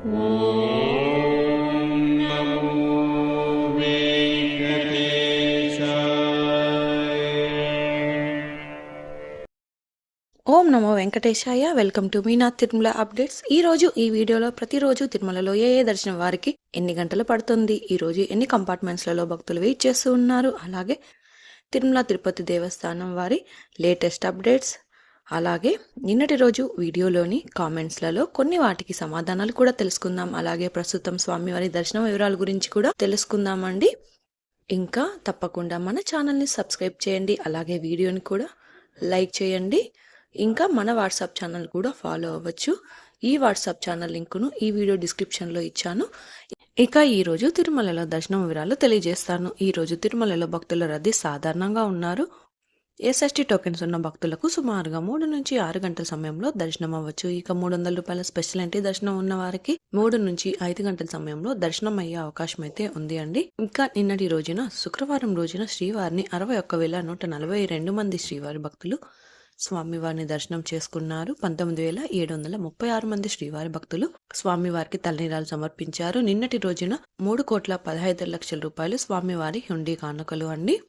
ఓం నమో వెంకటేశాయ. Welcome to Meenath Tirumala updates. ఈ రోజు ఈ వీడియోలో ప్రతిరోజు తిరుమలలో ఏ ఏ దర్శనం వారికి ఎన్ని గంటలు పడుతుంది ఈ రోజు ఎన్ని కంపార్ట్మెంట్స్లలో భక్తులు వెయిట్ చేస్తూ ఉన్నారు అలాగే తిరుమల తిరుపతి దేవస్థానం వారి లేటెస్ట్ అప్డేట్స్ అలాగే నిన్నటి రోజు వీడియోలోని కామెంట్స్లలో కొన్ని వాటికి సమాధానాలు కూడా తెలుసుకుందాం. అలాగే ప్రస్తుతం స్వామివారి దర్శనం వివరాల గురించి కూడా తెలుసుకుందామండి. ఇంకా తప్పకుండా మన ఛానల్ని సబ్స్క్రైబ్ చేయండి. అలాగే వీడియోని కూడా లైక్ చేయండి. ఇంకా మన వాట్సాప్ ఛానల్ కూడా ఫాలో అవ్వచ్చు. ఈ వాట్సాప్ ఛానల్ లింకును ఈ వీడియో డిస్క్రిప్షన్లో ఇచ్చాను. ఇక ఈరోజు తిరుమలలో దర్శనం వివరాలు తెలియజేస్తాను. ఈరోజు తిరుమలలో భక్తుల రద్దీ సాధారణంగా ఉన్నారు. ఎస్ఎస్టీ టోకెన్స్ ఉన్న భక్తులకు సుమారుగా మూడు నుంచి ఆరు గంటల సమయంలో దర్శనం అవ్వచ్చు. ఇక మూడు వందల రూపాయల స్పెషల్ ఎంట్రీ దర్శనం ఉన్న వారికి మూడు నుంచి ఐదు గంటల సమయంలో దర్శనం అయ్యే అవకాశం అయితే ఉంది అండి. ఇంకా నిన్నటి రోజున శుక్రవారం రోజున శ్రీవారిని అరవై ఒక్క వేల నూట నలభై రెండు మంది శ్రీవారి భక్తులు స్వామివారిని దర్శనం చేసుకున్నారు. పంతొమ్మిది వేల ఏడు వందల ముప్పై ఆరు మంది శ్రీవారి భక్తులు స్వామివారికి తలనీరాలు సమర్పించారు. నిన్నటి రోజున మూడు కోట్ల పదహైదు లక్షల రూపాయలు స్వామివారి హుండీ కానుకలు అండి.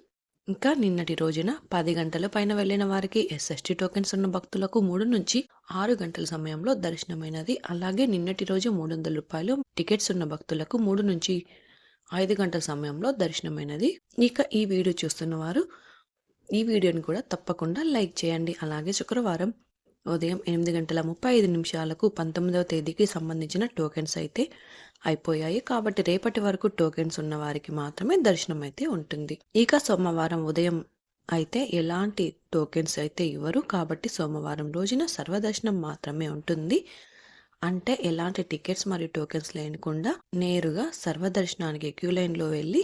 ఇంకా నిన్నటి రోజున పది గంటల పైన వెళ్ళిన వారికి ఎస్ఎస్టీ టోకెన్స్ ఉన్న భక్తులకు మూడు నుంచి ఆరు గంటల సమయంలో దర్శనమైనది. అలాగే నిన్నటి రోజు మూడు వందల రూపాయలు టికెట్స్ ఉన్న భక్తులకు మూడు నుంచి ఐదు గంటల సమయంలో దర్శనమైనది. ఇక ఈ వీడియో చూస్తున్న వారు ఈ వీడియోని కూడా తప్పకుండా లైక్ చేయండి. అలాగే శుక్రవారం ఉదయం ఎనిమిది గంటల ముప్పై ఐదు నిమిషాలకు పంతొమ్మిదవ తేదీకి సంబంధించిన టోకెన్స్ అయితే అయిపోయాయి. కాబట్టి రేపటి వరకు టోకెన్స్ ఉన్న వారికి మాత్రమే దర్శనం అయితే ఉంటుంది. ఇక సోమవారం ఉదయం అయితే ఎలాంటి టోకెన్స్ అయితే ఇవ్వరు. కాబట్టి సోమవారం రోజున సర్వదర్శనం మాత్రమే ఉంటుంది. అంటే ఎలాంటి టికెట్స్ మరియు టోకెన్స్ లేకుండా నేరుగా సర్వదర్శనానికి క్యూ లైన్లో వెళ్ళి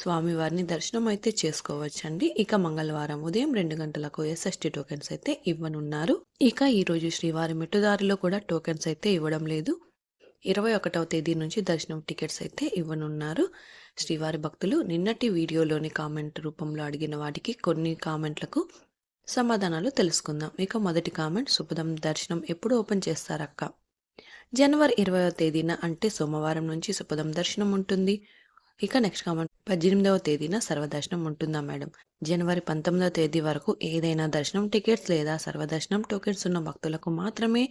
స్వామివారిని దర్శనం అయితే చేసుకోవచ్చండి. ఇక మంగళవారం ఉదయం రెండు గంటలకు ఎస్ఎస్టి టోకెన్స్ అయితే ఇవ్వనున్నారు. ఇక ఈరోజు శ్రీవారి మెట్టుదారిలో కూడా టోకెన్స్ అయితే ఇవ్వడం లేదు. ఇరవై ఒకటవ తేదీ నుంచి దర్శనం టికెట్స్ అయితే ఇవ్వనున్నారు. శ్రీవారి భక్తులు నిన్నటి వీడియోలోని కామెంట్ రూపంలో అడిగిన వాటికి కొన్ని కామెంట్లకు సమాధానాలు తెలుసుకుందాం. ఇక మొదటి కామెంట్ శుభదం దర్శనం ఎప్పుడు ఓపెన్ చేస్తారక్క? జనవరి ఇరవైవ తేదీన అంటే సోమవారం నుంచి సుపదం దర్శనం ఉంటుంది. ఇక నెక్స్ట్ కామెంట్ పద్దెనిమిదవ తేదీన సర్వదర్శనం ఉంటుందా మేడం? జనవరి పంతొమ్మిదవ తేదీ వరకు ఏదైనా దర్శనం టికెట్స్ లేదా సర్వదర్శనం టోకెట్స్ ఉన్న భక్తులకు మాత్రమే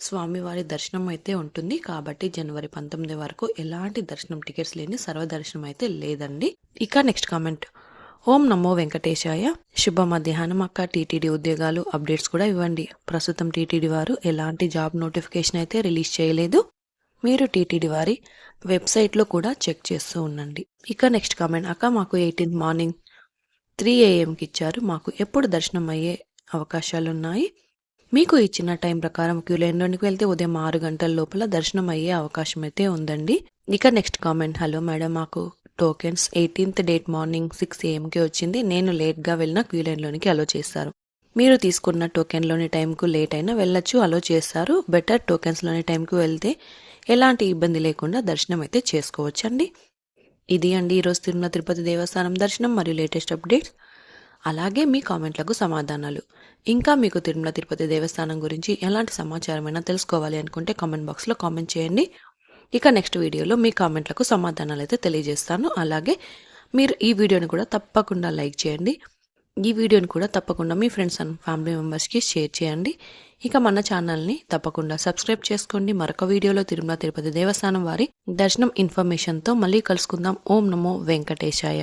స్వామివారి దర్శనం అయితే ఉంటుంది. కాబట్టి జనవరి పంతొమ్మిది వరకు ఎలాంటి దర్శనం టికెట్స్ లేని సర్వదర్శనం అయితే లేదండి. ఇక నెక్స్ట్ కామెంట్. ఓం నమో వెంకటేశాయ. శుభ మధ్యాహ్నం అక్క. టీటీడీ ఉద్యోగాలు అప్డేట్స్ కూడా ఇవ్వండి. ప్రస్తుతం టీటీడీ వారు ఎలాంటి జాబ్ నోటిఫికేషన్ అయితే రిలీజ్ చేయలేదు. మీరు టీటీడీ వారి వెబ్సైట్లో కూడా చెక్ చేస్తూ ఉండండి. ఇక నెక్స్ట్ కామెంట్. అక్క మాకు ఎయిటీన్త్ మార్నింగ్ త్రీ ఏఎంకి ఇచ్చారు. మాకు ఎప్పుడు దర్శనం అయ్యే అవకాశాలు ఉన్నాయి మీకు ఇచ్చిన టైం ప్రకారం క్యూ లైన్లోనికి వెళ్తే ఉదయం ఆరు గంటల లోపల దర్శనం అయ్యే అవకాశం అయితే ఉందండి. ఇక నెక్స్ట్ కామెంట్ హలో మేడం మాకు tokens eighteenth date morning six ఏఎంకి వచ్చింది. నేను లేట్గా వెళ్ళిన క్యూ లైన్లోనికి అలో చేస్తారు. మీరు తీసుకున్న టోకెన్లోని టైంకు లేట్ అయినా వెళ్ళొచ్చు అలో చేస్తారు. బెటర్ టోకెన్స్లోని టైంకు వెళ్తే ఎలాంటి ఇబ్బంది లేకుండా దర్శనం అయితే చేసుకోవచ్చండి. ఇది అండి. ఈరోజు తిరుమల తిరుపతి దేవస్థానం దర్శనం. మరియు లేటెస్ట్ అప్డేట్స్ అలాగే మీ కామెంట్లకు సమాధానాలు. ఇంకా మీకు తిరుమల తిరుపతి దేవస్థానం గురించి ఎలాంటి సమాచారమైనా తెలుసుకోవాలి అనుకుంటే కామెంట్ బాక్స్లో కామెంట్ చేయండి. ఇక నెక్స్ట్ వీడియోలో మీ కామెంట్లకు సమాధానాలు అయితే తెలియజేస్తాను. అలాగే మీరు ఈ వీడియోని కూడా తప్పకుండా లైక్ చేయండి. ఈ వీడియోని కూడా తప్పకుండా మీ ఫ్రెండ్స్ అండ్ ఫ్యామిలీ మెంబర్స్కి షేర్ చేయండి. ఇక మన ఛానల్ని తప్పకుండా సబ్స్క్రైబ్ చేసుకోండి. మరొక వీడియోలో తిరుమల తిరుపతి దేవస్థానం వారి దర్శనం ఇన్ఫర్మేషన్తో మళ్ళీ కలుసుకుందాం. ఓం నమో వెంకటేశాయ.